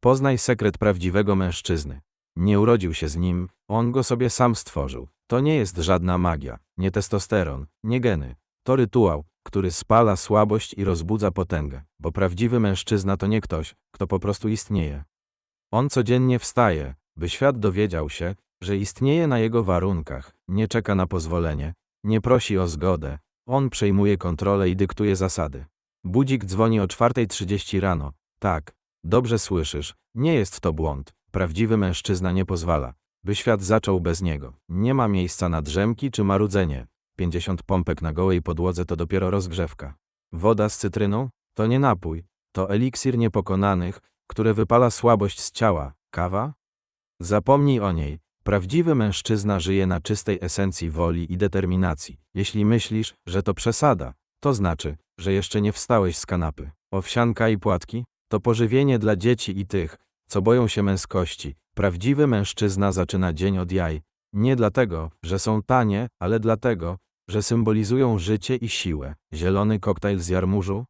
Poznaj sekret prawdziwego mężczyzny. Nie urodził się z nim, on go sobie sam stworzył. To nie jest żadna magia, nie testosteron, nie geny. To rytuał, który spala słabość i rozbudza potęgę, bo prawdziwy mężczyzna to nie ktoś, kto po prostu istnieje. On codziennie wstaje, by świat dowiedział się, że istnieje na jego warunkach, nie czeka na pozwolenie, nie prosi o zgodę, on przejmuje kontrolę i dyktuje zasady. Budzik dzwoni o 4.30 rano. Tak, dobrze słyszysz, nie jest to błąd. Prawdziwy mężczyzna nie pozwala, by świat zaczął bez niego. Nie ma miejsca na drzemki czy marudzenie. 50 pompek na gołej podłodze to dopiero rozgrzewka. Woda z cytryną? To nie napój. To eliksir niepokonanych, które wypala słabość z ciała. Kawa? Zapomnij o niej. Prawdziwy mężczyzna żyje na czystej esencji woli i determinacji. Jeśli myślisz, że to przesada, to znaczy, że jeszcze nie wstałeś z kanapy. Owsianka i płatki to pożywienie dla dzieci i tych, co boją się męskości. Prawdziwy mężczyzna zaczyna dzień od jaj. Nie dlatego, że są tanie, ale dlatego, że symbolizują życie i siłę. Zielony koktajl z jarmużu?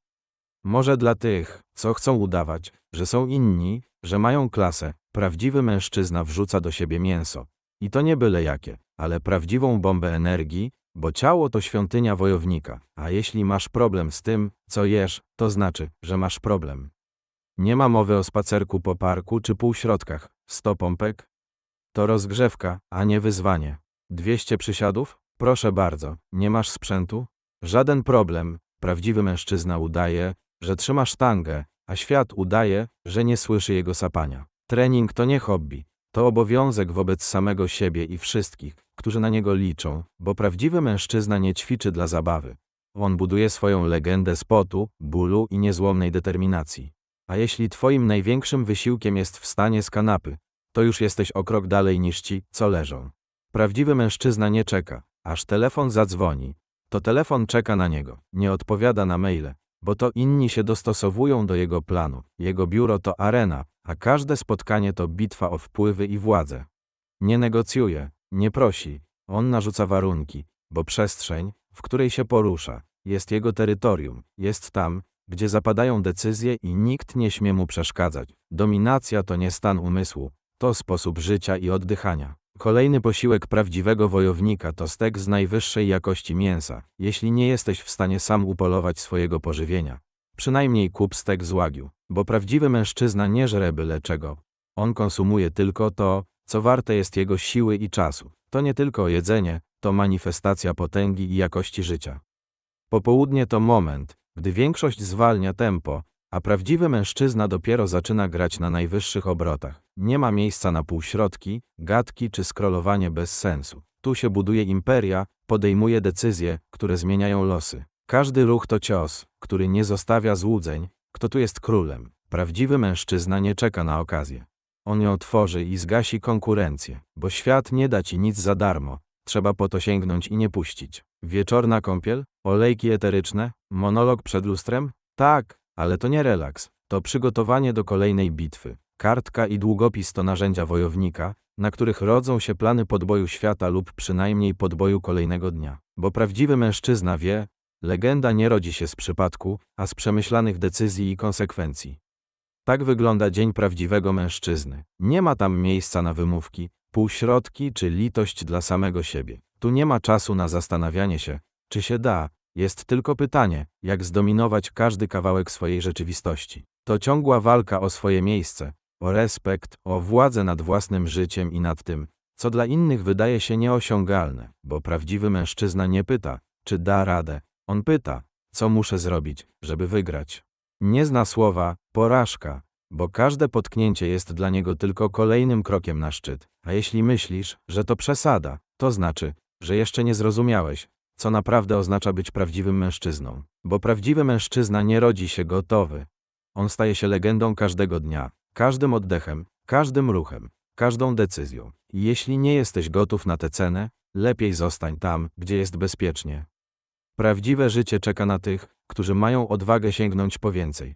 Może dla tych, co chcą udawać, że są inni, że mają klasę. Prawdziwy mężczyzna wrzuca do siebie mięso. I to nie byle jakie, ale prawdziwą bombę energii, bo ciało to świątynia wojownika. A jeśli masz problem z tym, co jesz, to znaczy, że masz problem. Nie ma mowy o spacerku po parku czy półśrodkach. 100 pompek? To rozgrzewka, a nie wyzwanie. 200 przysiadów? Proszę bardzo, nie masz sprzętu? Żaden problem. Prawdziwy mężczyzna udaje, że trzyma sztangę, a świat udaje, że nie słyszy jego sapania. Trening to nie hobby, to obowiązek wobec samego siebie i wszystkich, którzy na niego liczą, bo prawdziwy mężczyzna nie ćwiczy dla zabawy. On buduje swoją legendę z potu, bólu i niezłomnej determinacji. A jeśli twoim największym wysiłkiem jest wstanie z kanapy, to już jesteś o krok dalej niż ci, co leżą. Prawdziwy mężczyzna nie czeka, aż telefon zadzwoni. To telefon czeka na niego, nie odpowiada na maile, bo to inni się dostosowują do jego planu. Jego biuro to arena, a każde spotkanie to bitwa o wpływy i władzę. Nie negocjuje, nie prosi, on narzuca warunki, bo przestrzeń, w której się porusza, jest jego terytorium, jest tam, gdzie zapadają decyzje i nikt nie śmie mu przeszkadzać. Dominacja to nie stan umysłu, to sposób życia i oddychania. Kolejny posiłek prawdziwego wojownika to stek z najwyższej jakości mięsa, jeśli nie jesteś w stanie sam upolować swojego pożywienia. Przynajmniej kup stek z łagiu, bo prawdziwy mężczyzna nie żre byle czego. On konsumuje tylko to, co warte jest jego siły i czasu. To nie tylko jedzenie, to manifestacja potęgi i jakości życia. Popołudnie to moment, gdy większość zwalnia tempo, a prawdziwy mężczyzna dopiero zaczyna grać na najwyższych obrotach. Nie ma miejsca na półśrodki, gadki czy skrolowanie bez sensu. Tu się buduje imperia, podejmuje decyzje, które zmieniają losy. Każdy ruch to cios, który nie zostawia złudzeń, kto tu jest królem. Prawdziwy mężczyzna nie czeka na okazję. On ją tworzy i zgasi konkurencję, bo świat nie da ci nic za darmo. Trzeba po to sięgnąć i nie puścić. Wieczorna kąpiel? Olejki eteryczne? Monolog przed lustrem? Tak, ale to nie relaks. To przygotowanie do kolejnej bitwy. Kartka i długopis to narzędzia wojownika, na których rodzą się plany podboju świata lub przynajmniej podboju kolejnego dnia. Bo prawdziwy mężczyzna wie, legenda nie rodzi się z przypadku, a z przemyślanych decyzji i konsekwencji. Tak wygląda dzień prawdziwego mężczyzny. Nie ma tam miejsca na wymówki, półśrodki czy litość dla samego siebie. Tu nie ma czasu na zastanawianie się, czy się da, jest tylko pytanie, jak zdominować każdy kawałek swojej rzeczywistości. To ciągła walka o swoje miejsce, o respekt, o władzę nad własnym życiem i nad tym, co dla innych wydaje się nieosiągalne, bo prawdziwy mężczyzna nie pyta, czy da radę, on pyta, co muszę zrobić, żeby wygrać. Nie zna słowa porażka, bo każde potknięcie jest dla niego tylko kolejnym krokiem na szczyt. A jeśli myślisz, że to przesada, to znaczy, że jeszcze nie zrozumiałeś, co naprawdę oznacza być prawdziwym mężczyzną. Bo prawdziwy mężczyzna nie rodzi się gotowy. On staje się legendą każdego dnia, każdym oddechem, każdym ruchem, każdą decyzją. Jeśli nie jesteś gotów na tę cenę, lepiej zostań tam, gdzie jest bezpiecznie. Prawdziwe życie czeka na tych, którzy mają odwagę sięgnąć po więcej.